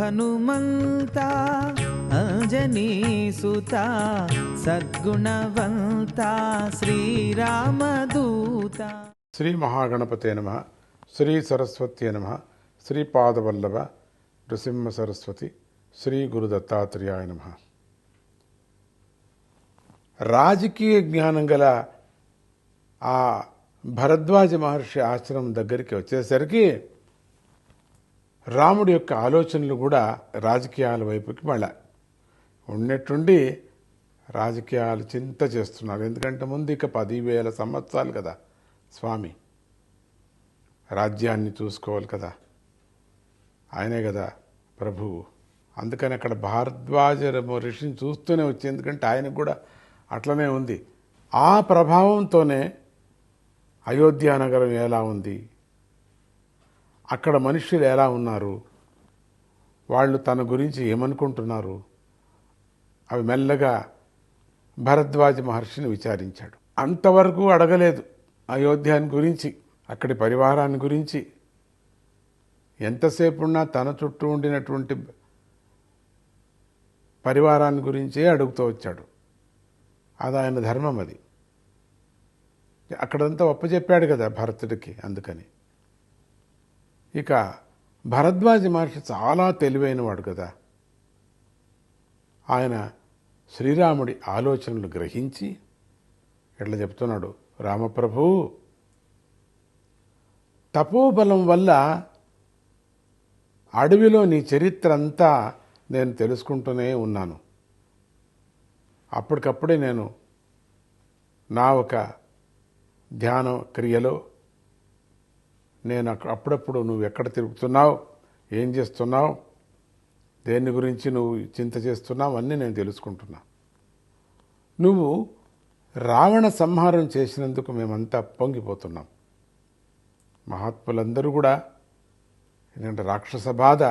హనుమంతా హనుమంత అంజనీసుత సద్గుణవంత శ్రీరామదూత. శ్రీ మహాగణపతే నమ శ్రీ సరస్వతి నమ శ్రీ పాదవల్లభ నృసింహ సరస్వతి శ్రీ గురు దత్తాత్రేయాయ నమ. రాజకీయ జ్ఞానం గల ఆ భరద్వాజ మహర్షి ఆశ్రమం దగ్గరికి వచ్చేసరికి రాముడి యొక్క ఆలోచనలు కూడా రాజకీయాల వైపుకి మళ్ళా ఉన్నట్టుండి రాజకీయాలు చింత చేస్తున్నారు. ఎందుకంటే ముందు ఇక పదివేల సంవత్సరాలు కదా స్వామి. రాజ్యాన్ని చూసుకోవాలి కదా. ఆయనే కదా ప్రభువు అందుకని అక్కడ భారద్వాజ ఋషిని చూస్తూనే వచ్చి ఎందుకంటే ఆయనకు కూడా అట్లనే ఉంది. ఆ ప్రభావంతోనే అయోధ్య నగరం ఎలా ఉంది? అక్కడ మనుషులు ఎలా ఉన్నారు? వాళ్ళు తన గురించి ఏమనుకుంటున్నారు? అవి మెల్లగా భరద్వాజ మహర్షిని విచారించాడు. అంతవరకు అడగలేదు అయోధ్యాని గురించి అక్కడి పరివారాన్ని గురించి. ఎంతసేపు ఉన్నా తన చుట్టూ ఉండినటువంటి పరివారాన్ని గురించే అడుగుతూ వచ్చాడు. అది ఆయన ధర్మం అది. అక్కడంతా ఒప్పచెప్పాడు కదా భరతుడికి అందుకని. ఇక భరద్వాజ మహర్షి చాలా తెలివైనవాడు కదా. ఆయన శ్రీరాముడి ఆలోచనలు గ్రహించి ఇట్లా చెప్తున్నాడు? రామప్రభు తపోబలం వల్ల అడవిలో నీ చరిత్ర అంతా నేను తెలుసుకుంటూనే ఉన్నాను. అప్పటికప్పుడే నేను నా ఒక ధ్యాన క్రియలో నేను అప్పుడప్పుడు నువ్వు ఎక్కడ తిరుగుతున్నావు? ఏం చేస్తున్నావు? దేని గురించి నువ్వు చింత చేస్తున్నావు? అన్నీ నేను తెలుసుకుంటున్నా. నువ్వు రావణ సంహారం చేసినందుకు మేమంతా పొంగిపోతున్నాం. మహాత్ములందరూ కూడా ఎందుకంటే రాక్షస బాధ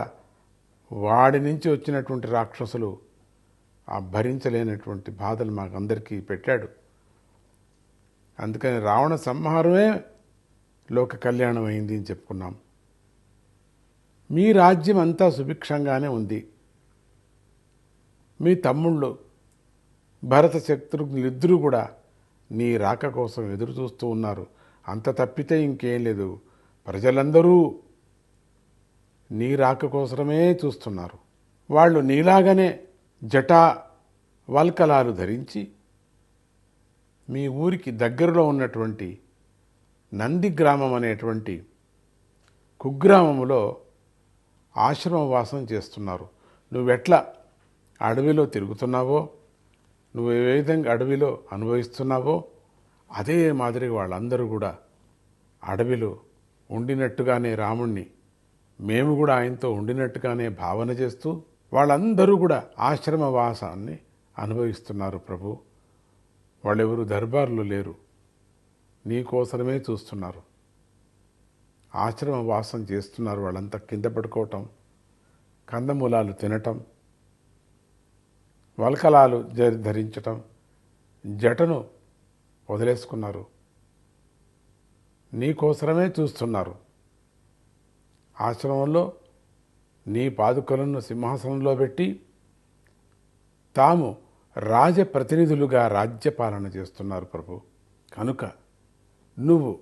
వాడి నుంచి వచ్చినటువంటి రాక్షసులు ఆ భరించలేనటువంటి బాధలు మాకు అందరికీ పెట్టాడు. అందుకని రావణ సంహారమే లోక కళ్యాణం అయింది అని చెప్పుకున్నాం. మీ రాజ్యం అంతా సుభిక్షంగానే ఉంది. మీ తమ్ముళ్ళు భరత శత్రుఘ్నులిద్దరూ కూడా నీ రాక కోసం ఎదురు చూస్తూ ఉన్నారు. అంత తప్పితే ఇంకేం లేదు. ప్రజలందరూ నీ రాక కోసమే చూస్తున్నారు. వాళ్ళు నీలాగనే జటా వల్కలాలు ధరించి మీ ఊరికి దగ్గరలో ఉన్నటువంటి నంది గ్రామం అనేటువంటి కుగ్రామములో ఆశ్రమవాసం చేస్తున్నారు. నువ్వెట్లా అడవిలో తిరుగుతున్నావో నువ్వు ఏ విధంగా అడవిలో అనుభవిస్తున్నావో అదే మాదిరిగా వాళ్ళందరూ కూడా అడవిలో ఉండినట్టుగానే రాముణ్ణి మేము కూడా ఆయనతో ఉండినట్టుగానే భావన చేస్తూ వాళ్ళందరూ కూడా ఆశ్రమవాసాన్ని అనుభవిస్తున్నారు ప్రభు. వాళ్ళెవరు దర్బార్లు లేరు. నీకోసమే చూస్తున్నారు. ఆశ్రమ వాసం చేస్తున్నారు వాళ్ళంతా. కింద పడుకోవటం కందమూలాలు తినటం వల్కలాలు జ- ధరించటం జటను వదిలేసుకున్నారు. నీకోసరమే చూస్తున్నారు. ఆశ్రమంలో నీ పాదుకలను సింహాసనంలో పెట్టి తాము రాజప్రతినిధులుగా రాజ్యపాలన చేస్తున్నారు ప్రభు. కనుక నువ్వు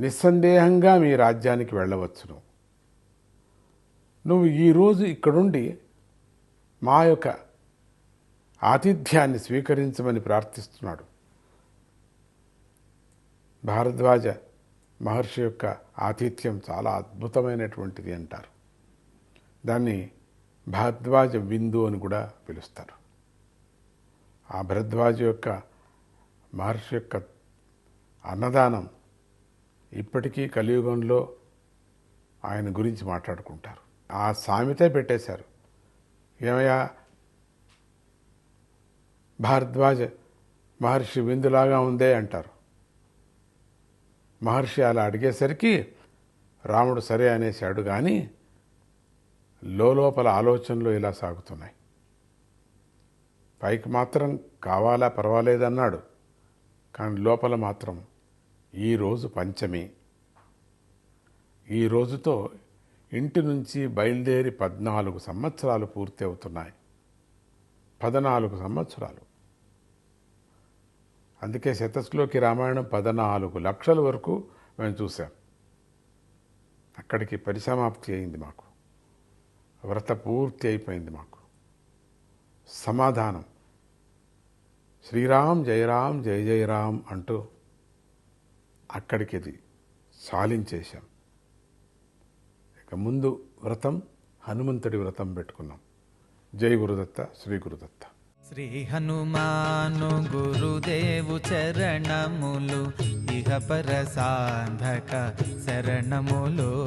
నిస్సందేహంగా మీ రాజ్యానికి వెళ్ళవచ్చును. నువ్వు ఈరోజు ఇక్కడుండి మా యొక్క ఆతిథ్యాన్ని స్వీకరించమని ప్రార్థిస్తున్నాడు. భారద్వాజ మహర్షి యొక్క ఆతిథ్యం చాలా అద్భుతమైనటువంటిది అంటారు. దాన్ని భారద్వాజ విందు అని కూడా పిలుస్తారు. ఆ భరద్వాజ యొక్క మహర్షి యొక్క అన్నదానం ఇప్పటికీ కలియుగంలో ఆయన గురించి మాట్లాడుకుంటారు. ఆ సామెతే పెట్టేశారు. ఏమయ్యా? భారద్వాజ మహర్షి విందులాగా ఉందే అంటారు. మహర్షి అలా అడిగేసరికి రాముడు సరే అనేసాడు కానీ లోపల ఆలోచనలు ఇలా సాగుతున్నాయి. పైకి మాత్రం కావాలా పర్వాలేదన్నాడు. కానీ లోపల మాత్రం ఈరోజు పంచమి. ఈ రోజుతో ఇంటి నుంచి బయలుదేరి పద్నాలుగు సంవత్సరాలు పూర్తి అవుతున్నాయి పద్నాలుగు సంవత్సరాలు. అందుకే శతశ్లోకి రామాయణం పద్నాలుగు లక్షల వరకు మేము చూసాం అక్కడికి పరిసమాప్తి అయింది మాకు. వ్రత పూర్తి అయిపోయింది మాకు. సమాధానం. శ్రీరామ్ జయరామ్ జయ జయరామ్ అంటూ అక్కడికి అది సాలించేశాం. ఇక ముందు వ్రతం హనుమంతుడి వ్రతం పెట్టుకున్నాం. జై గురుదత్త శ్రీ గురుదత్త. శ్రీ హనుమాను గురుదేవు చరణములు ఇహ పర సాధక శరణములు.